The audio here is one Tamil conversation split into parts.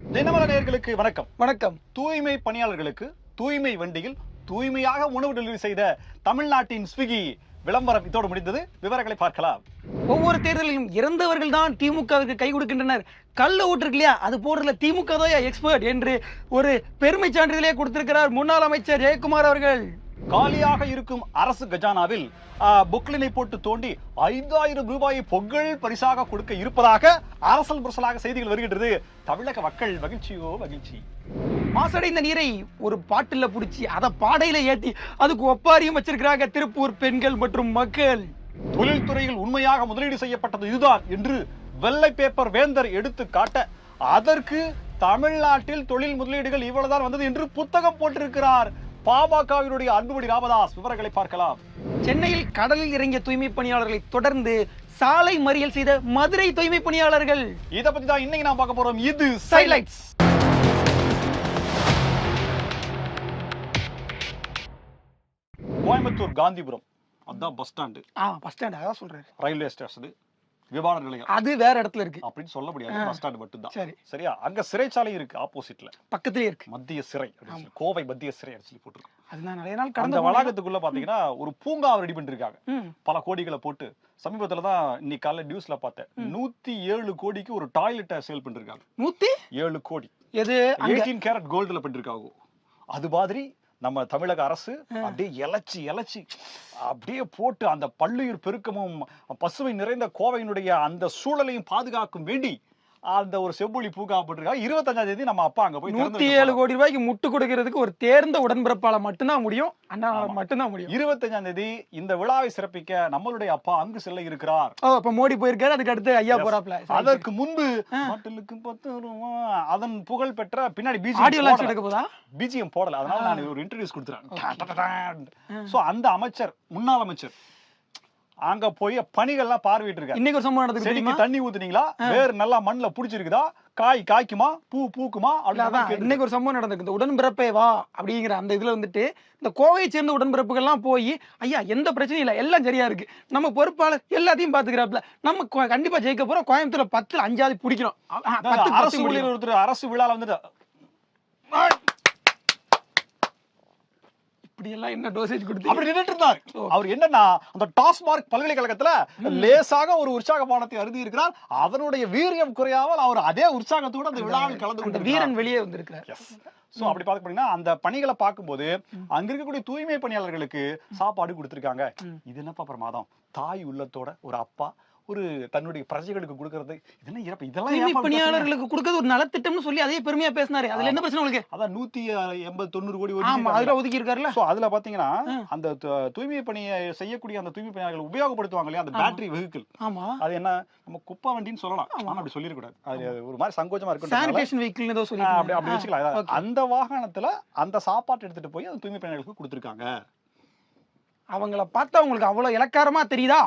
தினமல நேயர்களுக்கு வணக்கம். வணக்கம். தூய்மை பணியாளர்களுக்கு தூய்மை வண்டியில் தூய்மையாக உணவு டெலிவரி செய்த தமிழ்நாட்டின் ஸ்விக்கி விளம்பரம் இதோடு முடிந்தது. விவரங்களை பார்க்கலாம். ஒவ்வொரு தேர்தலிலும் இறந்தவர்கள் தான் திமுகவிற்கு கை கொடுக்கின்றனர். கல்ல ஊற்றுருக்கு இல்லையா அது போடுறதுல திமுக தான் எக்ஸ்பர்ட் என்று ஒரு பெருமை சான்றிதழே கொடுத்திருக்கிறார் முன்னாள் அமைச்சர் ஜெயக்குமார் அவர்கள். காலியாக இருக்கும் அரசு கஜானாவில் புக்லினை போட்டு தோண்டி ஐந்தாயிரம் ரூபாயை பொங்கல் பரிசாக கொடுக்க இருப்பதாக அரசல் புரசலாக செய்திகள் வருகின்றது. தமிழக மக்கள் மகிழ்ச்சியோ மகிழ்ச்சி. மாசடைந்த நீரை ஒரு பாட்டில பிடிச்சி அதை பாடையில ஏத்தி அதுக்கு ஒப்பாரியும் வச்சிருக்கிறாங்க திருப்பூர் பெண்கள் மற்றும் மக்கள். தொழில்துறையில் உண்மையாக முதலீடு செய்யப்பட்டது இதுதான் என்று வெள்ளை பேப்பர் வேந்தர் எடுத்து காட்ட அதற்கு தமிழ்நாட்டில் தொழில் முதலீடுகள் இவ்வளவுதான் வந்தது என்று புத்தகம் போட்டிருக்கிறார். பாமகவினுடைய அன்புமணி ராமதாஸ் விவரங்களை பார்க்கலாம். சென்னையில் கடலில் இறங்கிய தூய்மை பணியாளர்களை தொடர்ந்து சாலை மறியல் செய்த மதுரை தூய்மை பணியாளர்கள். இத பத்தி தான் இன்னைக்கு நான் பார்க்க போறோம். இது சைலைட்ஸ் கோயம்புத்தூர் காந்திபுரம். அதான் பஸ் ஸ்டாண்டு. ஆ பஸ் ஸ்டாண்ட். அதான் சொல்றாரு. Railway station. விமான நிலையம். அது வேற இடத்துல இருக்கு. அப்படின்னு சொல்ல முடியாது. பஸ் ஸ்டாண்ட் மட்டும்தான். சரி. சரியா? அங்க சிறைச்சாலை இருக்கு ஆப்போசிட்ல பக்கத்திலே இருக்கு. மத்திய சிறை கோவை மத்திய சிறை சொல்லி போட்டிருக்கு அது நான் நிறைய நாள் கடந்த வளாகத்துக்குள்ள பாத்தீங்கன்னா ஒரு பூங்கா ரெடி பண்ணிருக்காங்க. பல கோடிகளை போட்டு. சமீபத்துல தான் இன்னைக்கு காலைல நியூஸ்ல பார்த்தேன். நூத்தி ஏழு கோடிக்கு ஒரு டாய்லெட்டை சேல் பண்ணிருக்காங்க. நூத்தி? ஏழு கோடி. எது? எயிட்டீன் கேரட் கோல்டுல பண்ணிருக்காங்க. அது மாதிரி நம்ம தமிழக அரசு அப்படியே இலைச்சி இலைச்சி அப்படியே போட்டு அந்த பல்லுயிர் பெருக்கமும் பசுமை நிறைந்த கோவையினுடைய அந்த சூழலையும் பாதுகாக்கும் வேண்டி அந்த ஒரு செவ்வொளி பூங்கா போட்டிருக்காங்க இருபத்தஞ்சாம் தேதி நம்ம அப்பா அங்க போய் நூத்தி ஏழு கோடி ரூபாய்க்கு முட்டு கொடுக்கறதுக்கு ஒரு தேர்ந்த உடன்பிறப்பால மட்டும்தான் முடியும். அண்ணாவால மட்டும்தான் முடியும். இருபத்தஞ்சாம் தேதி இந்த விழாவை சிறப்பிக்க நம்மளுடைய அப்பா அங்கு செல்ல இருக்கிறார். அப்ப மோடி போயிருக்காரு அதுக்கு அடுத்து ஐயா போறாப்ல. அதற்கு முன்பு பாட்டிலுக்கு பத்து அதன் புகழ் பெற்ற பின்னாடி ஆடியோ லான்ச் பிஜிஎம் எடுக்க போதா? பிஜிஎம் போடல. அதனால நான் ஒரு இன்டர்வியூஸ் கொடுத்துறேன். சோ அந்த அமைச்சர் முன்னாள் அமைச்சர் அங்க போய் பணிகள்லாம் பார்வையிட்டு இருக்காரு இன்னைக்கு ஒரு சம்பவம் தெரியுமா? தண்ணி ஊத்துனீங்களா? வேர் நல்லா மண்ணுல புடிச்சிருக்குதா? காய் காய்க்குமா? பூ பூக்குமா? அப்படின்னு இன்னைக்கு ஒரு சம்பவம் நடந்திருக்கு. இந்த உடன்பிறப்பே வா அப்படிங்கிற அந்த இதுல வந்துட்டு இந்த கோவையை சேர்ந்த உடன்பிறப்புகள்லாம் போய் ஐயா எந்த பிரச்சனையும் இல்ல. எல்லாம் சரியா இருக்கு. நம்ம பொறுப்பாளர் எல்லாத்தையும் பாத்துக்கிறாப்ல நம்ம கண்டிப்பா ஜெயிக்க போறோம். கோயம்புத்தூர்ல பத்துல அஞ்சாவது பிடிக்கிறோம். அரசு ஊழியர். ஒருத்தர் அரசு விழால வந்துட்டு இப்படி எல்லாம் என்ன டோசேஜ் கொடுத்து அப்படி நின்னுட்டு இருந்தார். அவர் என்னன்னா அந்த டாஸ்மார்க் பல்கலைக்கழகத்துல லேசாக ஒரு உற்சாகமானத்தை அருதி இருக்கிறார். அதனுடைய வீரியம் குறையாமல் அவர் அதே உற்சாகத்தோடு அந்த விழாவில் கலந்து கொண்டிருக்கிறார். வீரன் வெளியே வந்திருக்கிறார். சோ அப்படி பார்க்க அந்த பணிகளை பார்க்கும்போது அங்க இருக்கக்கூடிய தூய்மை பணியாளர்களுக்கு சாப்பாடு கொடுத்திருக்காங்க. இது என்னப்பா பிரமாதம் தாய் உள்ளத்தோட ஒரு அப்பா ஒரு தன்னுடைய பிரஜைகளுக்கு கொடுக்கறது. இது என்ன இறப்பு. இதெல்லாம்? பணியாளர்களுக்கு கொடுக்கறது ஒரு நலத்திட்டம்னு சொல்லி அதே பெருமையா பேசினாரு. அதுல என்ன பிரச்சனை உங்களுக்கு? அதான் நூத்தி எண்பது தொண்ணூறு கோடி அதுல ஒதுக்கி இருக்காருல்ல சோ அதுல பாத்தீங்கன்னா அந்த தூய்மை பணியை செய்யக்கூடிய அந்த தூய்மை பணியாளர்கள் உபயோகப்படுத்துவாங்க இல்லையா? அந்த பேட்டரி வெஹிக்கிள். ஆமா. அது என்ன நம்ம குப்பை வண்டின்னு சொல்லலாம். ஆனா அப்படி சொல்லிடக்கூடாது அது ஒரு மாதிரி சங்கோச்சமா இருக்கும் சானிடேஷன் வெஹிக்கிள் ஏதோ சொல்லி அப்படி அப்படி வச்சுக்கலாம். அந்த வாகனத்துல அந்த சாப்பாட்டு எடுத்துட்டு போய் அந்த தூய்மை பணியாளர்களுக்கு கொடுத்துருக்காங்க. அவங்கள பார்த்தா உங்களுக்கு அவ்வளவு இலக்காரமா தெரியுதா?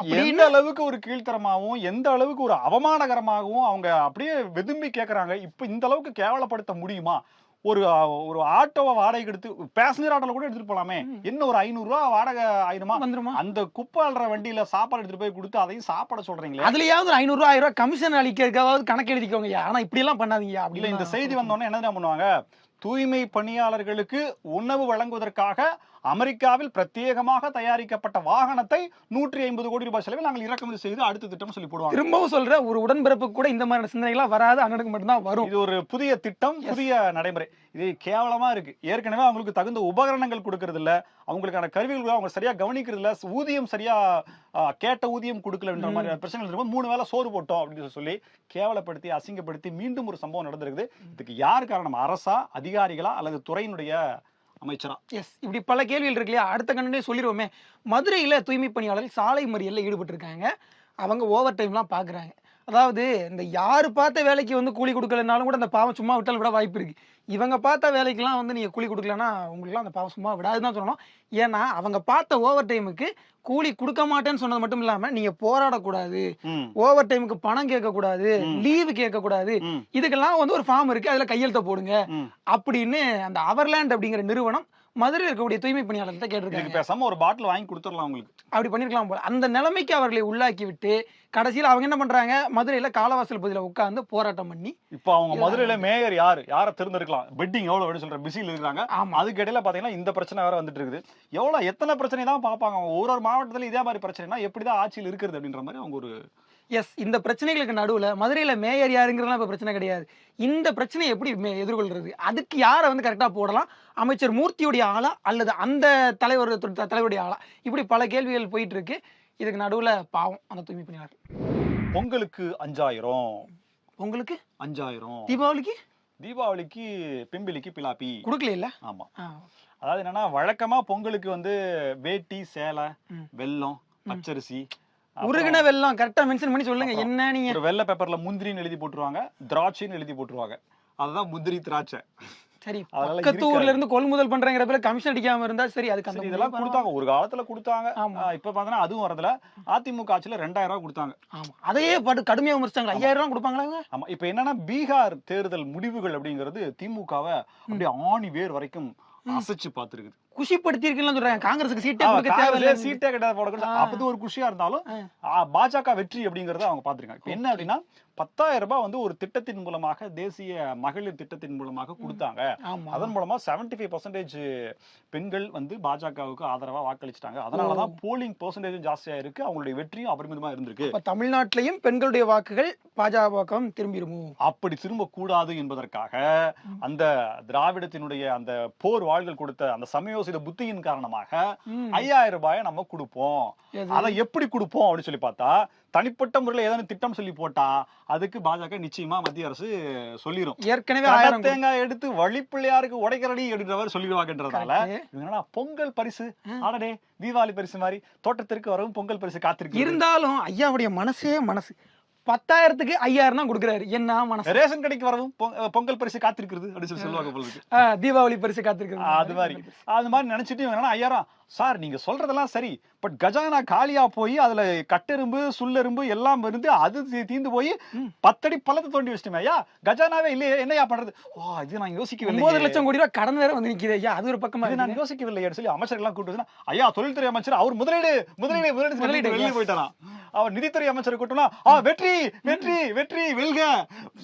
எந்த அளவுக்கு ஒரு கீழ்த்தரமாகவும் எந்த அளவுக்கு ஒரு அவமானகரமாகவும் அவங்க அப்படியே வெதும்பி கேக்குறாங்க. இப்ப இந்த அளவுக்கு கேவலப்படுத்த முடியுமா? ஒரு ஒரு ஆட்டோவை வாடகை எடுத்து பேசஞ்சர் ஆட்டோல கூட எடுத்துட்டு போலாமே. என்ன ஒரு ஐநூறு வாடகை ஆயிடுமா வந்துருமா? அந்த குப்பை அள்ளுற வண்டியில சாப்பாடு எடுத்துட்டு போய் கொடுத்து அதையும் சாப்பாட சொல்றீங்களே? அதுலயாவது ஐநூறு ரூபாய் ஆயிரம் ரூபாய் கமிஷன் அளிக்கிறதுக்காவது கணக்கு எழுதிக்கோங்க. ஆனா இப்படி எல்லாம் பண்ணாதீங்க இல்ல அப்படி இந்த செய்தி வந்தோடனே என்ன பண்ணுவாங்க? தூய்மை பணியாளர்களுக்கு உணவு வழங்குவதற்காக அமெரிக்காவில் பிரத்யேகமாக தயாரிக்கப்பட்ட வாகனத்தை நூற்றி ஐம்பது கோடி ரூபாய் செலவில் நாங்கள் இறக்குமதி செய்து அடுத்த திட்டம் சொல்லி போடுவாங்க. திரும்பவும் சொல்ற ஒரு உடன்பிறப்பு கூட இந்த மாதிரி சிந்தனைகள்லாம் வராது. அண்ணனுக்கு மட்டும்தான் வரும். இது ஒரு புதிய திட்டம் புதிய நடைமுறை. இது கேவலமா இருக்கு. ஏற்கனவே அவங்களுக்கு தகுந்த உபகரணங்கள் கொடுக்கறது இல்ல. அவங்களுக்கான கருவிகள் அவங்க சரியா கவனிக்கிறது இல்ல. ஊதியம் சரியா கேட்ட ஊதியம் கொடுக்கலன்ற மாதிரி பிரச்சனைகள் இருக்கும். மூணு வேளை சோறு போட்டோம் அப்படின்னு சொல்லி கேவலப்படுத்தி அசிங்கப்படுத்தி மீண்டும் ஒரு சம்பவம் நடந்திருக்குது. இதுக்கு யார் காரணம்? அரசா அதிகாரிகளா அல்லது துறையினுடைய அமைச்சரா? எஸ் இப்படி பல கேள்விகள் இருக்கு இல்லையா? அடுத்த கண்ணனே சொல்லிடுவோமே மதுரையில் தூய்மை பணியாளர்கள் சாலை மறியலில் ஈடுபட்டிருக்காங்க. அவங்க ஓவர் டைம்லாம் பார்க்குறாங்க அதாவது இந்த யார் பார்த்த வேலைக்கு வந்து கூலி கொடுக்கலனாலும் கூட அந்த பாவம் சும்மா விட்டால் கூட வாய்ப்பு இருக்குது இவங்க பார்த்த வேலைக்கெல்லாம் வந்து நீங்க கூலி கொடுக்கலன்னா உங்களுக்குலாம் அந்த பாவம் சும்மா விடாதுன்னு தான் சொல்லணும். ஏன்னா அவங்க பார்த்த ஓவர் டைமுக்கு கூலி கொடுக்க மாட்டேன்னு சொன்னது மட்டும் இல்லாம நீங்க போராடக்கூடாது. ஓவர் டைமுக்கு பணம் கேட்கக்கூடாது. லீவு கேட்கக்கூடாது. இதுக்கெல்லாம் வந்து ஒரு ஃபார்ம் இருக்கு. அதுல கையெழுத்த போடுங்க. அப்படின்னு அந்த அவர்லேண்ட் அப்படிங்கிற நிறுவனம் மதுரையில் இருக்கக்கூடிய தூய்மை பணியாளர்கிட்ட கேட்டிருக்காங்க. பேசாம ஒரு பாட்டில் வாங்கி கொடுத்துடலாம் உங்களுக்கு அப்படி பண்ணிருக்கலாம் போல. அந்த நிலைமைக்கு அவர்களை உள்ளாக்கி விட்டு கடைசியில் அவங்க என்ன பண்றாங்க? மதுரையில காலவாசல் பகுதியில் உட்கார்ந்து போராட்டம் பண்ணி இப்போ அவங்க மதுரையில மேயர் யாரு? யாரை தேர்ந்தெடுக்கலாம்? பெட்டிங் எவ்வளவு அப்படின்னு சொல்ற பிஸியில் இருக்காங்க ஆமா. அதுக்கு இடையில பாத்தீங்கன்னா இந்த பிரச்சனை வேற வந்துட்டு இருக்குது. எவ்வளவு எத்தனை பிரச்சனை தான் பார்ப்பாங்க ஒரு ஒரு மாவட்டத்துல இதே மாதிரி பிரச்சனைனா எப்படிதான் ஆட்சியில் இருக்கிறது அப்படின்ற மாதிரி அவங்க ஒரு எஸ் இந்த பிரச்சனைகளுக்கு நடுவுல மதுரையில மேயர் யாருங்கிறதுலாம் இப்ப பிரச்சனை கிடையாது. இந்த பிரச்சனையை எப்படி மே- எதிர்கொள்றது? அதுக்கு யாரை வந்து கரெக்டா போடலாம்? அமைச்சர் மூர்த்தியுடைய ஆளா அல்லது அந்த தலைவர் தலைவருடைய ஆளா? இப்படி பல கேள்விகள் போயிட்டு இருக்கு இதுக்கு நடுவுல பாவம் அந்த தூய்மை பணியாளர். பொங்கலுக்கு அஞ்சாயிரம். உங்களுக்கு அஞ்சாயிரம். தீபாவளிக்கு? தீபாவளிக்கு பிம்பிலிக்கு பிலாப்பி. கொடுக்கல இல்ல ஆமா அதாவது என்னன்னா வழக்கமா பொங்கலுக்கு வந்து வேட்டி சேலை ம். வெல்லம் பச்சரிசி உருகின வெள்ளம் கரெக்டா மென்ஷன் பண்ணி சொல்லுங்க. என்ன நீங்க? வெள்ளை பேப்பர்ல முந்திரின்னு எழுதி போட்டுருவாங்க திராட்சைன்னு எழுதி போட்டுருவாங்க. அதுதான் முந்திரி திராட்சை. சரி பக்கத்து. ஊர்ல இருந்து கொள்முதல் பண்றங்கிற பேர்ல கமிஷன் அடிக்காம இருந்தா சரி அதுக்கு அந்த இதெல்லாம் கொடுத்தாங்க. ஒரு காலத்துல கொடுத்தாங்க. இப்ப பாத்தீங்கன்னா அதுவும் வரதுல அதிமுக ஆட்சியில ரெண்டாயிரம் ரூபாய் கொடுத்தாங்க. ஆமா. அதையே படு கடுமையா விமர்சிச்சாங்க ஐயாயிரம் ரூபாய் கொடுப்பாங்களா இவங்க? ஆமா. இப்ப என்னன்னா பீகார் தேர்தல் முடிவுகள் அப்படிங்கிறது திமுகவை அப்படியே ஆணி வேர் வரைக்கும் அசைச்சு பார்த்திருக்குது. குஷிப்படுத்தி இருக்குன்னு சொல்றாங்க. காங்கிரஸுக்கு சீட்டே கொடுக்க தேவையில்லை. சீட்டே கிடையாது போட ஆ. அப்படி ஒரு குஷியா இருந்தாலும் பாஜக வெற்றி அப்படிங்கறத அவங்க பாத்திருக்காங்க என்ன அப்படின்னா பத்தாயிரம் ரூபாய் வந்து ஒரு திட்டத்தின் மூலமாக தேசிய மகளிர் திட்டத்தின் மூலமாக கொடுத்தாங்க. அதன் மூலமா 75% ஃபைவ் பர்சன்டேஜ் பெண்கள் வந்து பாஜகவுக்கு ஆதரவா வாக்களிச்சிட்டாங்க. அதனாலதான் போலிங் பெர்சன்டேஜ் ஜாஸ்தியா இருக்கு. அவங்களுடைய வெற்றியும் அபரிமிதமா இருந்திருக்கு. தமிழ்நாட்டிலையும் பெண்களுடைய வாக்குகள் பாஜக திரும்பிடுமோ? அப்படி திரும்ப கூடாது என்பதற்காக அந்த திராவிடத்தினுடைய அந்த போர் வாழ்கள் கொடுத்த அந்த சமயோசித புத்தியின் காரணமாக. ஐயாயிரம் ரூபாயை நம்ம கொடுப்போம்? அதை எப்படி கொடுப்போம் அப்படின்னு சொல்லி பார்த்தா தனிப்பட்ட முறையில் ஏதாவது திட்டம் சொல்லி போட்டா அதுக்கு பாஜக நிச்சயமா மத்திய அரசு சொல்லிரும். ஏற்கனவே தேங்காய் எடுத்து வழிப்பிள்ளையாருக்கு உடைக்கிறடி அப்படின்ற மாதிரி சொல்லிடுவாங்கன்றதால என்னன்னா பொங்கல் பரிசு? ஆடடே தீபாவளி பரிசு மாதிரி தோட்டத்திற்கு வரவும் பொங்கல் பரிசு காத்திருக்கு இருந்தாலும் ஐயாவுடைய மனசே மனசு. பத்தாயிரத்துக்கு ஐயாயிரம் தான் கொடுக்குறாரு. என்ன மனசு? ரேஷன் கடைக்கு வரவும் பொங்கல் பரிசு காத்திருக்கிறது அப்படின்னு சொல்லி சொல்லுவாங்க தீபாவளி பரிசு காத்திருக்கிறது. அது மாதிரி. அது மாதிரி நினைச்சிட்டு ஐயாயிரம். சார் நீங்க சொல்றதெல்லாம் சரி. பட் கஜானா காலியா போய் அதுல கட்டெரும்பு சுல்லெரும்பு எல்லாம் இருந்து அது தீந்து போய். பத்தடி பள்ளத்தை தோண்டி வச்சிட்டோமே ஐயா. கஜானாவே இல்லையே. என்னையா பண்றது? ஓ இது நான் ஒன்பது யோசிக்கவில்லை லட்சம் கோடி ரூபாய் கடன் வேற வந்து நிக்குது ஐயா. அது ஒரு பக்கமா நான். யோசிக்கவில்லை சொல்லி அமைச்சர்கள்லாம் கூட்டு வந்து, ஐயா தொழில்துறை அமைச்சர் அவர் முதலீடு முதலீடு முதலீடு வெளியே. போயிட்டாராம். அவர் நிதித்துறை அமைச்சர் கூட்டம்னா ஆ வெற்றி வெற்றி வெற்றி வெல்க.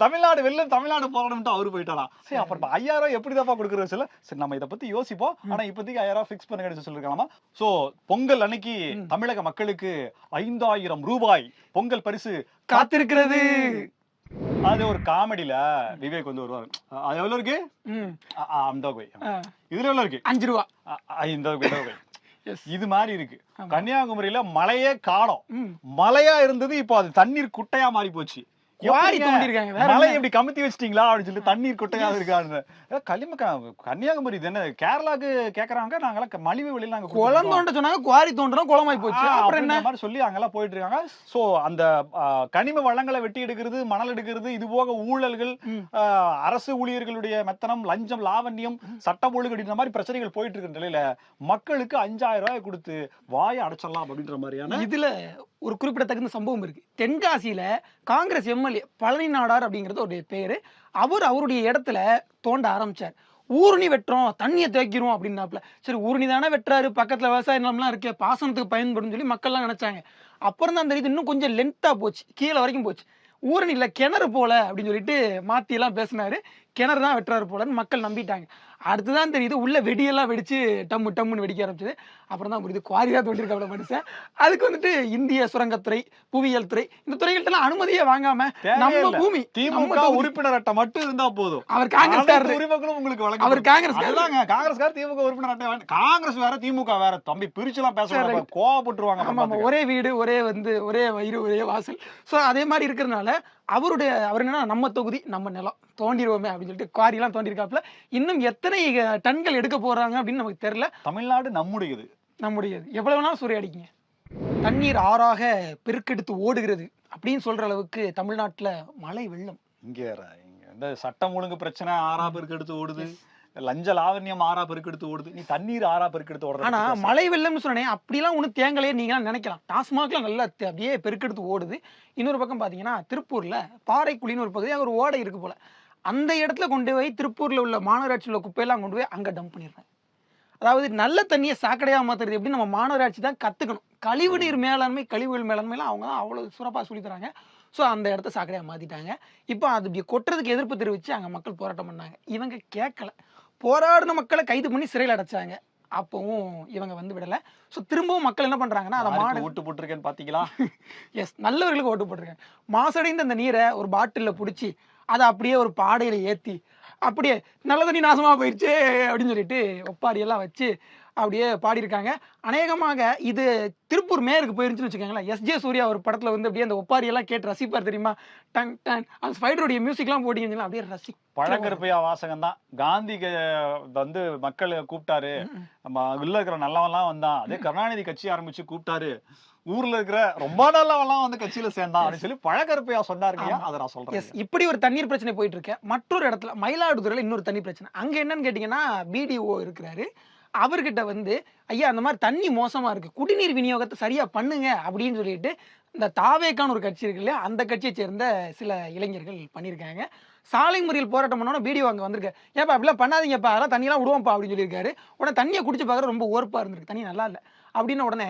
தமிழ்நாடு வெல்லும் தமிழ்நாடு போராடணும்ட்டு அவரு போயிட்டாராம் சரி அப்புறம் ஐயாயிரம் எப்படிதாப்பா கொடுக்குறது சொல்ல? சரி நம்ம இதை பத்தி யோசிப்போம். ஆனா இப்போதைக்கு ஐயாயிரம் ஃபிக்ஸ் பண்ணுங்க சொல்லிருக்கலாமா? சோ பொங்கல் அன்னைக்கு தமிழக மக்களுக்கு ஐந்தாயிரம் ரூபாய் பொங்கல் பரிசு காத்திருக்கிறது. அது ஒரு காமெடியில விவேக் வந்து வருவாரு. அது எவ்வளவு இருக்கு? அந்த இதுல எவ்வளவு இருக்கு? அஞ்சு ரூபா. இந்த இது மாதிரி இருக்கு. கன்னியாகுமரியில மழையே காணோம் ம். மழையா இருந்தது இப்போ அது தண்ணீர் குட்டையா மாறி போச்சு குவாரி? தோண்டிருக்காங்க, மலை? எப்படி கமுத்தி வச்சிட்டீங்களா அப்படின்னு சொல்லி தண்ணீர் குட்டையா இருக்கான்னு ஏ, களிம கன்னியாகுமரி இது என்ன கேரளாக்கு கேக்குறாங்க நாங்கெல்லாம் க- மலிவு வெளியில நாங்க குளம். தோண்ட சொன்னாங்க குவாரி தோண்டணும் குளமாய் போச்சு அப்புறம் என்ன மாதிரி சொல்லி அங்கெல்லாம் போயிட்டு இருக்காங்க சோ அந்த கனிம வளங்களை வெட்டி எடுக்கிறது மணல் எடுக்கிறது இது போக ஊழல்கள் அரசு ஊழியர்களுடைய மெத்தனம் லஞ்சம் லாவண்யம் சட்டம் ஒழுங்கு அப்படின்ற மாதிரி பிரச்சனைகள் போயிட்டு இருக்கிற நிலையில மக்களுக்கு அஞ்சாயிரம் ரூபாய் கொடுத்து வாயை அடைச்சிடலாம் அப்படின்ற மாதிரியான இதுல ஒரு குறிப்பிடத்தகுந்த சம்பவம் இருக்கு. தென்காசியில காங்கிரஸ் எம்எல்ஏ பழனி நாடார் அப்படிங்கிறது ஒரு பேரு. அவர் அவருடைய இடத்துல தோண்ட ஆரம்பிச்சார். ஊருணி வெட்டுறோம் தண்ணியை தேய்க்கிறோம் அப்படின்னாப்ல சரி ஊருணி தானே வெட்டுறாரு பக்கத்துல விவசாய நிலம்லாம் இருக்கே பாசனத்துக்கு பயன்படும் சொல்லி மக்கள்லாம் நினைச்சாங்க. அப்புறம் தான் தெரியுது இன்னும் கொஞ்சம் லென்த்தா போச்சு கீழே வரைக்கும் போச்சு. ஊரணியில் கிணறு போல அப்படின்னு சொல்லிட்டு மாத்தி எல்லாம் பேசினாரு. கிணறு தான் வெட்டுறாரு போலன்னு மக்கள் நம்பிட்டாங்க. அடுத்துதான் தெரியுது உள்ள வெடியெல்லாம் வெடிச்சு டம்மு டம்முன்னு வெடிக்க ஆரம்பிச்சது. அப்புறம் தான் புரியுது குவாரி தான் தோண்டிருக்காப்ல மனுஷன். அதுக்கு வந்துட்டு இந்திய சுரங்கத்துறை புவியியல் துறை இந்த துறைகள்ட்ட அனுமதியே வாங்காம நம்ம. பூமி திமுக. உறுப்பினர் அட்டை மட்டும் இருந்தா போதும். அவர் காங்கிரஸ் உரிமைகளும் உங்களுக்கு வழங்க அவர் காங்கிரஸ்காரர். அதுதாங்க காங்கிரஸ்கார் திமுக உறுப்பினர் அட்டை காங்கிரஸ் வேற திமுக வேற. தம்பி பிரிச்சு எல்லாம் பேச கோவப்பட்டுருவாங்க. ஆமா ஒரே வீடு ஒரே வந்து ஒரே வயிறு ஒரே வாசல். சோ அதே மாதிரி இருக்கிறதுனால அவருடைய அவர் என்னன்னா நம்ம தொகுதி நம்ம நிலம் தோண்டிடுவோமே அப்படின்னு சொல்லிட்டு குவாரி எல்லாம் தோண்டிருக்காப்ல இன்னும் எத்தனை டன்கள் எடுக்க போறாங்க அப்படின்னு நமக்கு தெரியல. தமிழ்நாடு நம்முடையது. நம்முடையது. எவ்வளவு நாள் சூறையடிக்குங்க தண்ணீர் ஆறாக பெருக்கெடுத்து ஓடுகிறது அப்படின்னு சொல்ற அளவுக்கு தமிழ்நாட்டுல மழை வெள்ளம். இங்க இந்த சட்டம் ஒழுங்கு பிரச்சனை ஆறா பெருக்கு எடுத்து ஓடுது லஞ்ச லாவண்யம் ஆறா பெருக்கு எடுத்து ஓடுது. நீ தண்ணீர் ஆறா பெருக்கு எடுத்து ஓடுறது ஆனா. மழை வெள்ளம்னு சொன்னேன் அப்படிலாம் ஒன்றும் தேங்கலையே நீங்களாம் நினைக்கலாம். டாஸ்மாக்லாம் நல்லா அப்படியே பெருக்கெடுத்து ஓடுது. இன்னொரு பக்கம் பாத்தீங்கன்னா திருப்பூர்ல பாறைக்குழின்னு ஒரு பகுதி அங்க ஒரு ஓடை இருக்கு போல. அந்த இடத்துல கொண்டு போய் திருப்பூர்ல உள்ள மாநகராட்சியில் உள்ள குப்பையெல்லாம் கொண்டு போய் அங்க டம்ப் பண்ணிடுறாங்க அதாவது நல்ல தண்ணியை சாக்கடையாக மாற்றுறது எப்படி நம்ம மாநகராட்சி தான் கற்றுக்கணும் கழிவுநீர் மேலாண்மை கழிவுகள் மேலாண்மைலாம் அவங்க தான் அவ்வளோ சிறப்பாக சொல்லி தராங்க. ஸோ அந்த இடத்த சாக்கடையாக மாற்றிட்டாங்க இப்போ அது இப்படி கொட்டுறதுக்கு எதிர்ப்பு தெரிவித்து அங்கே மக்கள் போராட்டம் பண்ணாங்க. இவங்க கேட்கல போராடின மக்களை கைது பண்ணி சிறையில் அடைச்சாங்க. அப்பவும் இவங்க வந்து விடலை. ஸோ திரும்பவும் மக்கள் என்ன பண்ணுறாங்கன்னா அதை மாடு ஓட்டு போட்டிருக்கேன்னு பாத்தீங்களா? எஸ் நல்லவர்களுக்கு ஓட்டு போட்டிருக்கேன். மாசடைந்த அந்த நீரை ஒரு பாட்டிலில் பிடிச்சி அதை அப்படியே ஒரு பாடையில் ஏற்றி அப்படியே நல்ல தண்ணி நாசமாக போயிடுச்சே அப்படின்னு சொல்லிட்டு ஒப்பாரியெல்லாம் வச்சு அப்படியே பாடியிருக்காங்க. அநேகமாக இது திருப்பூர் மேயருக்கு போயிருந்துச்சுன்னு வச்சுக்கோங்களேன். எஸ்ஜே சூர்யா ஒரு படத்தில் வந்து அப்படியே அந்த ஒப்பாரியெல்லாம் கேட்டு ரசிப்பார் தெரியுமா? டன் டன் அந்த ஸ்பைடருடைய மியூசிக்லாம் போட்டிங்கன்னா அப்படியே ரசி பழங்கருப்பையா வாசகம் தான் காந்தி வந்து மக்கள் கூப்பிட்டாரு. நம்ம உள்ள இருக்கிற நல்லவன்லாம் வந்தான். அதே கருணாநிதி கட்சி ஆரம்பிச்சு கூப்பிட்டாரு. ஊர்ல இருக்கிற ரொம்ப நல்லவன்லாம் வந்து கட்சியில சேர்ந்தான் அப்படின்னு சொல்லி பழகருப்பையா சொன்னாருங்க. அதை நான் சொல்றேன். எஸ் இப்படி ஒரு தண்ணீர் பிரச்சனை போயிட்டு இருக்கு. மற்றொரு இடத்துல மயிலாடுதுறையில் இன்னொரு தண்ணி பிரச்சனை. அங்க என்னன்னு கேட்டிங்கன்னா பிடிஓ இருக்கிறாரு. அவர்கிட்ட வந்து ஐயா அந்த மாதிரி தண்ணி மோசமா இருக்கு. குடிநீர் விநியோகத்தை சரியா பண்ணுங்க. அப்படின்னு சொல்லிட்டு இந்த தாவேக்கான ஒரு கட்சி இருக்கு இல்லையா? அந்த கட்சியை சேர்ந்த சில இளைஞர்கள் பண்ணியிருக்காங்க. சாலை முறையில் போராட்டம் பண்ணோன்னா பிடிஓ அங்கே வந்திருக்கு. ஏப்பா அப்படிலாம் பண்ணாதீங்கப்பா. அதெல்லாம் தண்ணியெல்லாம் விடுவோம்ப்பா. அப்படின்னு சொல்லியிருக்காரு. உடனே தண்ணியை குடிச்சு பார்க்குற ரொம்ப ஓர்ப்பா இருந்திருக்கு. தண்ணி நல்லா இல்லை. அப்படின்னு உடனே.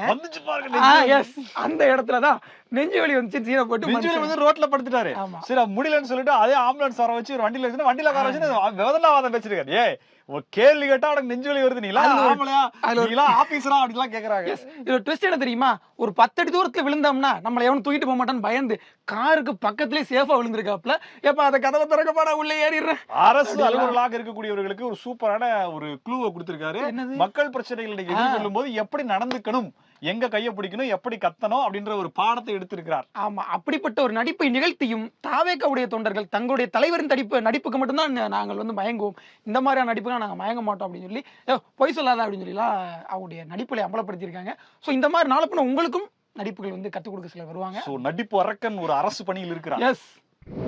எஸ் அந்த இடத்துல தான் நெஞ்சு வலி வந்துச்சு சீனை போட்டு நெஞ்சு வலி வந்து ரோட்ல படுத்துட்டாரு. சரி முடியலன்னு சொல்லிட்டு அதே ஆம்புலன்ஸ் வர வச்சு ஒரு வண்டியில வச்சு வண்டியில உட்கார வச்சு விவதனாவாதம் பேசிருக்காரு. ஒரு கேள்வி கேட்டா உனக்கு நெஞ்சு வலி வருது ஒரு- ஆம்பளையா? நீலாம் ஆபீசரா அப்படிலாம் கேக்குறாங்க. இதுல ட்விஸ்ட் என்ன தெரியுமா? ஒரு பத்தடி தூரத்துல விழுந்தோம்னா நம்மள எவனும் தூக்கிட்டு போக மாட்டான்னு பயந்து காருக்கு பக்கத்துலயே சேஃபா விழுந்திருக்காப்ல ஏப்பா அந்த கதவை திறக்கப்பாடா உள்ள ஏறிடுறேன். அரசு அலுவலர்களாக இருக்கக்கூடியவர்களுக்கு ஒரு சூப்பரான ஒரு க்ளூவை கொடுத்திருக்காரு. மக்கள் பிரச்சனைகளை எதிர்கொள்ளும் போது எப்படி நடந்துக்கணும்? எங்க கைய பிடிக்கணும் எப்படி கத்தணும் அப்படின்ற ஒரு பாடத்தை எடுத்திருக்கிறார். ஆமா அப்படிப்பட்ட ஒரு நடிப்பை நிகழ்த்தியும் தாவேக்காவுடைய தொண்டர்கள் தங்களுடைய தலைவரின் தடிப்பு நடிப்புக்கு மட்டும்தான் நாங்கள் வந்து மயங்குவோம். இந்த மாதிரியான நடிப்புக்கு நாங்க மயங்க மாட்டோம் அப்படின்னு சொல்லி "ஏ, பொய் சொல்லாத அப்படின்னு சொல்லிலாம் அவங்களுடைய நடிப்புகளை அம்பலப்படுத்தியிருக்காங்க. ஸோ இந்த மாதிரி நாளப்பின உங்களுக்கும் நடிப்புகள் வந்து கற்றுக் கொடுக்க சிலர் வருவாங்க. சோ நடிப்பு அரக்கன் ஒரு அரசு பணியில் இருக்கிறார். எஸ்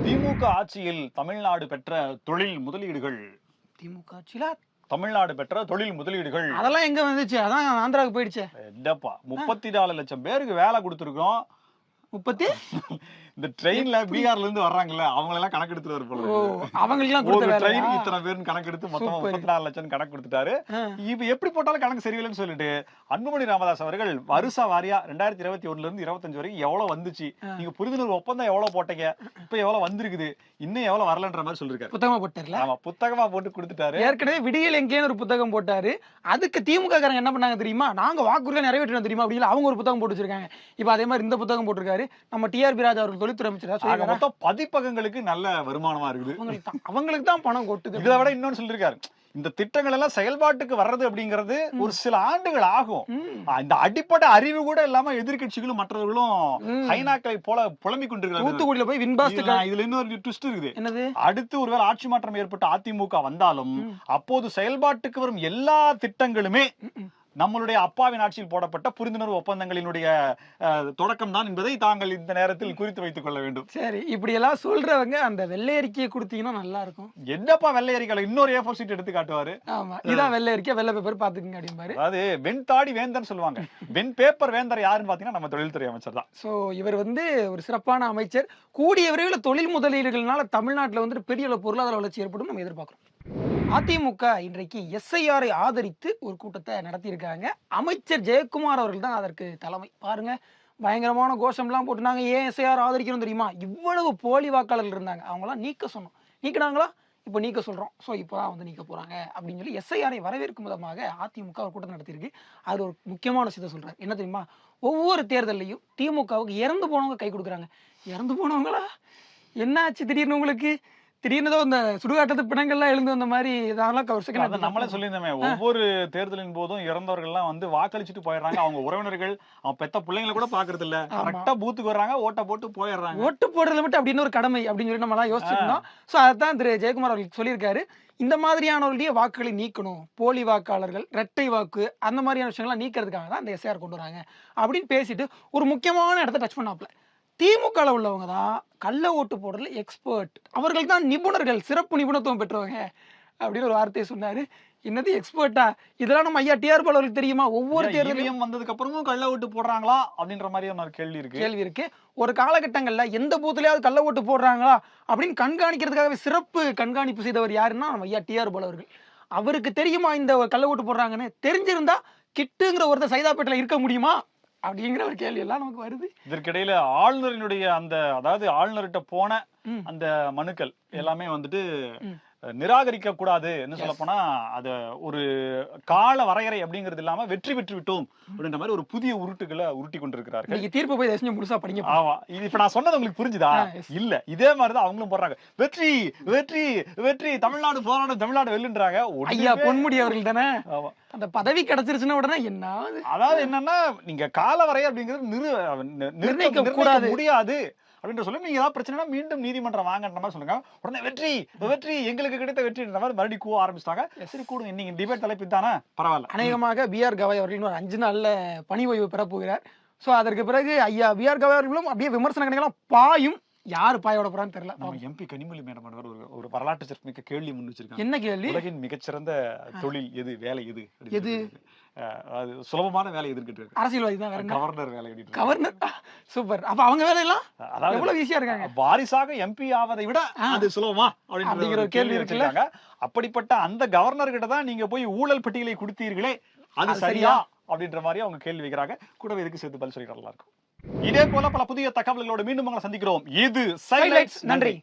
திமுக ஆட்சியில் தமிழ்நாடு பெற்ற தொழில் முதலீடுகள். திமுக ஆட்சியில? தமிழ்நாடு பெற்ற தொழில் முதலீடுகள். அதெல்லாம் எங்க வந்துச்சு? அதான் ஆந்திராவுக்கு போயிடுச்சே. என்னப்பா முப்பத்தி நாலு லட்சம் பேருக்கு வேலை கொடுத்துருக்கோம். முப்பத்தி? இந்த ட்ரெயின்ல பீகார்ல இருந்து வர்றாங்கல்ல அவங்க எல்லாம் கணக்கு எடுத்துட்டு வர போல ஓ இருக்கு. அவங்களுக்குலாம் ஒரு ட்ரெயினுக்கு? இத்தனை பேர் கணக்கு எடுத்து மொத்தம். முப்பத்தி நாலு லட்சம் கணக்கு கொடுத்துட்டாரு. இப்ப எப்படி போட்டாலும் கணக்கு சரியில்லைன்னு சொல்லிட்டு அன்புமணி ராமதாஸ் அவர்கள் வருஷ வாரியா ரெண்டாயிரத்தி இருபத்தி ஒண்ணுல இருந்து இருபத்தஞ்சு வரைக்கும் எவ்வளவு வந்துச்சு. நீங்க புரிந்துணர்வு ஒப்பந்தம் எவ்வளவு போட்டீங்க? இப்ப எவ்வளவு வந்திருக்குது? இன்னும் எவ்வளவு வரலன்ற மாதிரி சொல்லிருக்காரு. புத்தகமா போட்டார்ல? ஆமா புத்தகமா போட்டு கொடுத்துட்டாரு. ஏற்கனவே விடியல் எங்கேன்னு ஒரு புத்தகம் போட்டாரு. அதுக்கு திமுக காரங்க என்ன பண்ணாங்க தெரியுமா? நாங்க வாக்குறுதியை நிறைவேற்றணும் தெரியுமா? அப்படின்னு அவங்க ஒரு புத்தகம் போட்டு வச்சிருக்காங்க. இப்போ அதே மாதிரி இந்த புத்தகம் போட்டிருக்காரு. நம்ம டிஆர்பி ராஜா அவர்கள் தொழில்துறை அமைச்சர் சொல்லியிருக்காரு மொத்தம் பதிப்பகங்களுக்கு நல்ல வருமானமா இருக்குது. அவங்களுக்கு தான் பணம் கொட்டுது. இதை விட இன்னொன்னு சொல்லிருக்காரு இந்த திட்டங்கள் எல்லாம் செயல்பாட்டுக்கு வர்றது அப்படிங்கிறது ஒரு சில ஆண்டுகள் ஆகும். இந்த அடிப்படை அறிவு கூட இல்லாம எதிர்க்கட்சிகளும் மற்றவர்களும். ஹைனாக்களை போல புலம்பிக் தூத்துக்குடியில போய் இதுல இன்னொரு ட்விஸ்ட் இருக்குது. என்னது? அடுத்து ஒருவேளை ஆட்சி மாற்றம் ஏற்பட்டு அதிமுக வந்தாலும். அப்போது செயல்பாட்டுக்கு வரும் எல்லா திட்டங்களுமே. நம்மளுடைய அப்பாவின் ஆட்சியில் போடப்பட்ட புரிந்துணர்வு ஒப்பந்தங்களினுடைய தொடக்கம் தான் என்பதை தாங்கள் இந்த நேரத்தில் குறித்து வைத்துக் கொள்ள வேண்டும். சரி இப்படி எல்லாம் சொல்றவங்க அந்த வெள்ளை அறிக்கையை கொடுத்தீங்கன்னா நல்லா இருக்கும் என்னப்பா வெள்ளை இன்னொரு ஏ சீட் எடுத்து காட்டுவாரு? ஆமா இதான் வெள்ளை அறிக்கை வெள்ளை பேப்பர் பாத்துக்குங்க அப்படிம்பாரு. அதாவது வெண் தாடி வேந்தன் சொல்லுவாங்க. வெண் பேப்பர் வேந்தர் யாருன்னு பாத்தீங்கன்னா நம்ம தொழில்துறை அமைச்சர் தான். ஸோ இவர் வந்து ஒரு சிறப்பான அமைச்சர். கூடிய விரைவில் தொழில் முதலீடுகள்னால தமிழ்நாட்டில் வந்துட்டு பெரிய அளவு பொருளாதார வளர்ச்சி ஏற்படும் நம்ம எதிர்பார்க்குறோம். அதிமுக இன்றைக்கு எஸ்ஐஆரை ஆதரித்து ஒரு கூட்டத்தை நடத்தியிருக்காங்க. அமைச்சர் ஜெயக்குமார் அவர்கள் தான் அதற்கு தலைமை. பாருங்க பயங்கரமான கோஷம்லாம் போட்டுனாங்க ஏன் எஸ்ஐஆர் ஆதரிக்கிறோம் தெரியுமா? இவ்வளவு போலி வாக்காளர்கள் இருந்தாங்க. அவங்களாம் நீக்க சொன்னோம். நீக்கினாங்களா? இப்போ நீக்க சொல்கிறோம் ஸோ இப்போ தான் வந்து நீக்க போகிறாங்க அப்படின்னு சொல்லி எஸ்ஐஆரை வரவேற்கும் விதமாக அதிமுக ஒரு கூட்டம் நடத்தியிருக்கு. அது ஒரு முக்கியமான விஷயத்தை சொல்கிறார் என்ன தெரியுமா? ஒவ்வொரு தேர்தல்லையும் திமுகவுக்கு இறந்து போனவங்க கை கொடுக்குறாங்க. இறந்து போனவங்களா? என்னாச்சு திடீர்னு உங்களுக்கு? திடீர்னு இந்த சுடுகாட்டத்து பிணங்கள்லாம் எழுந்து வந்த மாதிரி இதெல்லாம் ஒரு அதை செகண்ட் நம்மளே சொல்லியிருந்தோமே ஒவ்வொரு தேர்தலின் போதும் இறந்தவர்கள் எல்லாம் வந்து வாக்களிச்சுட்டு போயிடுறாங்க. அவங்க உறவினர்கள் அவன் பெத்த பிள்ளைங்களை கூட பாக்குறது இல்ல. கரெக்டா பூத்துக்கு வர்றாங்க ஓட்ட போட்டு போயிடுறாங்க. ஓட்டு போடுறதுல மட்டும் அப்படின்னு ஒரு கடமை அப்படின்னு சொல்லி நம்மளாம் யோசிச்சிருந்தோம். ஸோ அதான் திரு ஜெயக்குமார் அவர்கள் சொல்லியிருக்காரு. இந்த மாதிரியானவர்களுடைய வாக்குகளை நீக்கணும். போலி வாக்காளர்கள் இரட்டை வாக்கு அந்த மாதிரியான விஷயங்கள்லாம் நீக்கிறதுக்காக தான் இந்த எஸ்ஆர் கொண்டு வராங்க. அப்படின்னு பேசிட்டு ஒரு முக்கியமான இடத்த டச் பண்ணாப்ல திமுகவில் உள்ளவங்க தான் கள்ள ஓட்டு போடுறதுல எக்ஸ்பர்ட் அவர்கள் தான் நிபுணர்கள் சிறப்பு நிபுணத்துவம் பெற்றவங்க அப்படின்னு ஒரு வார்த்தையை சொன்னாரு. என்னது எக்ஸ்பர்ட்டா இதெல்லாம் நம்ம ஐயா டிஆர் அவர்களுக்கு தெரியுமா? ஒவ்வொரு தேர்தலையும் வந்ததுக்கு அப்புறமும் கள்ள ஓட்டு போடுறாங்களா அப்படின்ற மாதிரி ஒரு கேள்வி இருக்கு. கேள்வி இருக்கு. ஒரு காலகட்டங்கள்ல எந்த பூத்துலயாவது கள்ள ஓட்டு போடுறாங்களா அப்படின்னு கண்காணிக்கிறதுக்காகவே சிறப்பு கண்காணிப்பு செய்தவர் யாருன்னா நம்ம ஐயா டிஆர் பால் அவர்கள் அவருக்கு தெரியுமா இந்த கள்ள ஓட்டு போடுறாங்கன்னு? தெரிஞ்சிருந்தா கிட்டுங்கிற ஒருத்தர் சைதாப்பேட்டில் இருக்க முடியுமா? அப்படிங்கிற ஒரு கேள்வி எல்லாம் நமக்கு வருது இதற்கிடையில ஆளுநரினுடைய அந்த அதாவது ஆளுநர்கிட்ட போன. அந்த மனுக்கள் எல்லாமே வந்துட்டு. நிராகரிக்க கூடாது என்ன சொல்ல. போனா அத ஒரு கால வரையறை அப்படிங்கிறது இல்லாம வெற்றி பெற்று விட்டோம் அப்படின்ற மாதிரி ஒரு புதிய உருட்டுகளை உருட்டி கொண்டிருக்கிறார்கள் இன்னைக்கு தீர்ப்பு போய் தயவு செஞ்சு முழுசா படிங்க ஆமா இது இப்ப நான் சொன்னது உங்களுக்கு புரிஞ்சுதா. இல்ல இதே மாதிரிதான் அவங்களும் போடுறாங்க வெற்றி வெற்றி வெற்றி தமிழ்நாடு போராடும் தமிழ்நாடு வெல்லுன்றாங்க ஐயா பொன்முடி அவர்கள் தானே ஆமா. அந்த பதவி கிடைச்சிருச்சுன்னா உடனே என்ன அது? அதாவது என்னன்னா நீங்க காலவரை அப்படிங்கிறது நிறு நி- நிர்ணயிக்க. முடியாது அப்படின்ற சொல்லி நீங்க ஏதாவது பிரச்சனைனா மீண்டும் நீதிமன்றம் வாங்கன்ற மாதிரி சொல்லுங்க. உடனே வெற்றி வெற்றி எங்களுக்கு கிடைத்த வெற்றின்ற மாதிரி மறுபடியும் கூவ ஆரம்பிச்சிட்டாங்க. சரி கூடுங்க. நீங்க டிபேட் தலைப்பு தானே பரவாயில்ல. அநேகமாக பிஆர் கவாய் அவர்கள் ஒரு அஞ்சு நாள்ல பணி ஓய்வு பெற போகிறார். ஸோ அதற்கு பிறகு ஐயா பிஆர் கவாய் அவர்களும் அப்படியே விமர்சன கணக்கெல்லாம் பாயும். யாரு பாயோட போறான்னு தெரியல. நம்ம எம்பி கனிமொழி மேடம் ஒரு ஒரு வரலாற்று சிறப்புமிக்க கேள்வி முன் வச்சிருக்காங்க. என்ன கேள்வி? உலகின் மிகச்சிறந்த தொழில் எது வேலை எது? அப்படின்னு எது? அது சுலபமான வேலை எதுன்னு கேட்டு அரசியல்வாதி தான் கவர்னர் வேலை அப்படின்னு கவர்னர் சூப்பர். அப்ப அவங்க வேலையெல்லாம் அதாவது எவ்வளவு ஈஸியா இருக்காங்க? வாரிசாக எம்பி ஆவதை விட. அது சுலபமா அப்படிங்கிற கேள்வி இருக்குல்ல? அப்படிப்பட்ட அந்த கவர்னர் கிட்ட தான் நீங்க போய் ஊழல் பட்டியலை கொடுத்தீர்களே அது சரியா? அப்படின்ற மாதிரி அவங்க கேள்வி வைக்கிறாங்க. கூடவே இதுக்கு சேர்த்து பதில் நல்லா இருக்கும் இதே போல பல புதிய தகவல்களோடு மீண்டும் உங்களை சந்திக்கிறோம். இது. சைலைட்ஸ் நன்றி.